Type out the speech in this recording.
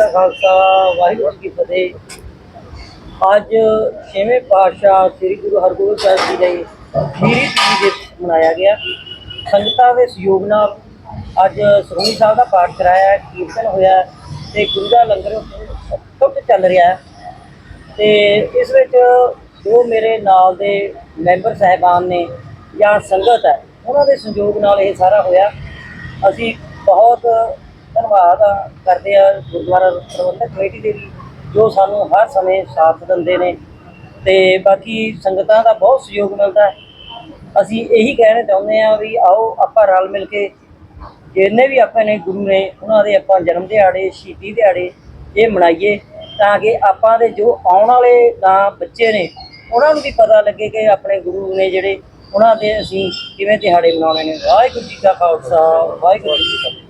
ਕਾ ਖਾਲਸਾ, ਵਾਹਿਗੁਰੂ ਜੀ ਕੀ ਫਤਿਹ। ਅੱਜ ਛੇਵੇਂ ਪਾਤਸ਼ਾਹ ਸ੍ਰੀ ਗੁਰੂ ਹਰਗੋਬਿੰਦ ਸਾਹਿਬ ਜੀ ਦੇ ਮੀਰੀ ਪੀਰੀ ਦਿਵਸ ਮਨਾਇਆ ਗਿਆ। ਸੰਗਤਾਂ ਦੇ ਸਹਿਯੋਗ ਨਾਲ ਅੱਜ ਸਰੂਣੀ ਸਾਹਿਬ ਦਾ ਪਾਠ ਕਰਾਇਆ ਕੀਰਤਨ ਹੋਇਆ ਤੇ ਗੁਰੂ ਦਾ ਲੰਗਰ ਟੁੱਟ ਚੱਲ ਰਿਹਾ ਹੈ। ਤੇ ਇਸ ਵਿੱਚ ਜੋ ਮੇਰੇ ਨਾਲ ਦੇ ਮੈਂਬਰ ਸਹਿਬਾਨ ਨੇ ਜਾਂ ਸੰਗਤ ਹੈ, ਉਹਨਾਂ ਦੇ ਸੰਯੋਗ ਨਾਲ ਇਹ ਸਾਰਾ ਹੋਇਆ। ਅਸੀਂ ਬਹੁਤ ਧੰਨਵਾਦ ਆ- ਕਰਦੇ ਆ ਗੁਰਦੁਆਰਾ ਪ੍ਰਬੰਧਕ ਕਮੇਟੀ ਦੇ ਵੀ, ਜੋ ਸਾਨੂੰ ਹਰ ਸਮੇਂ ਸਾਥ ਦਿੰਦੇ ਨੇ। ਤੇ ਬਾਕੀ ਸੰਗਤਾਂ ਦਾ ਬਹੁਤ ਸਹਿਯੋਗ ਮਿਲਦਾ ਹੈ। ਅਸੀਂ ਇਹੀ ਕਹਿਣਾ ਚਾਹੁੰਦੇ ਆ ਵੀ ਆਓ, ਆਪਾਂ ਰਲ ਮਿਲ ਕੇ ਜਿੰਨੇ ਵੀ ਆਪਾਂ ਨੇ ਗੁਰੂ ਨੇ, ਉਹਨਾਂ ਦੇ ਆਪਾਂ ਜਨਮ ਦਿਹਾੜੇ, ਸ਼ਹੀਦੀ ਦਿਹਾੜੇ ਇਹ ਮਨਾਈਏ, ਤਾਂ ਕਿ ਆਪਾਂ ਦੇ ਜੋ ਆਉਣ ਵਾਲੇ ਤਾਂ ਬੱਚੇ ਨੇ, ਉਹਨਾਂ ਨੂੰ ਵੀ ਪਤਾ ਲੱਗੇ ਕਿ ਆਪਣੇ ਗੁਰੂ ਨੇ ਜਿਹੜੇ, ਉਹਨਾਂ ਦੇ ਅਸੀਂ ਕਿਵੇਂ ਦਿਹਾੜੇ ਮਨਾਉਣੇ ਨੇ। ਵਾਹਿਗੁਰੂ ਜੀ ਕਾ ਖਾਲਸਾ, ਵਾਹਿਗੁਰੂ ਜੀ ਕੀ ਫਤਿਹ।